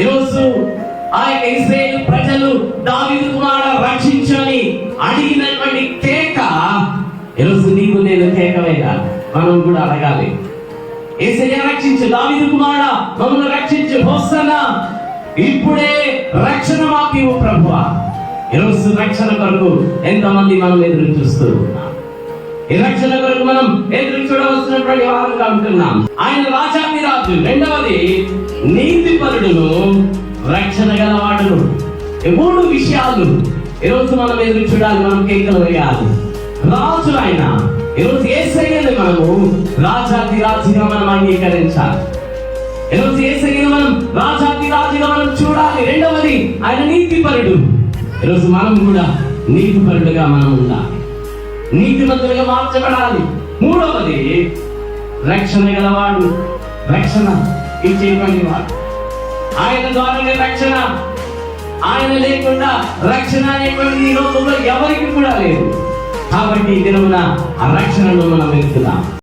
ఈరోజు ఆ యొక్క ఇస్రాయేల్ ప్రజలు దావీదు కుమారుడు రక్షించని అడిగినటువంటి కేక ఈరోజు నీకు నేను కేకవేగా. మనం కూడా అడగాలి. ఏసయ్య రక్షించు దావీదు కుమార మమ్మల్ని రక్షించు హోసనా. ఇప్పుడే రక్షణ మాకు ఇవ్వు ప్రభువా. ఈరోజు రక్షణ కొరకు ఎంతమంది మనం ఎదురు చూస్తూ ఈ రక్షణ కొరకు మనం ఎదురు చూడవలసినటువంటి వారంగా ఉంటున్నాం. ఆయన రాజా రాజు రెండవది నీతిపరుడును రక్షణ గలవాడును మూడు విషయాలు ఈరోజు మనం ఎదురు చూడాలి మనం కేకలు వేయాలి. రాజు ఆయన ఈరోజు ఏసయ్యని మనము రాజాది రాజుగా మనం అంగీకరించాలి. ఈరోజు ఏసయ్యను మనం రాజాది రాజుగా మనం చూడాలి. రెండవది ఆయన నీతిపరుడు ఈరోజు మనం కూడా నీతిపరుడుగా మనం ఉండాలి. నీతిమంతులుగా మార్చబడాలి. మూడవది రక్షణ గలవాడు రక్షణ ఇచ్చేటువంటి వాడు ఆయన ద్వారానే రక్షణ. ఆయన లేకుండా రక్షణ అనేటువంటి ఈ లోకంలో ఎవరికి కూడా లేదు. కాబట్టి ఈ దినమున ఆ రక్షణలో మనం వెళ్తున్నాం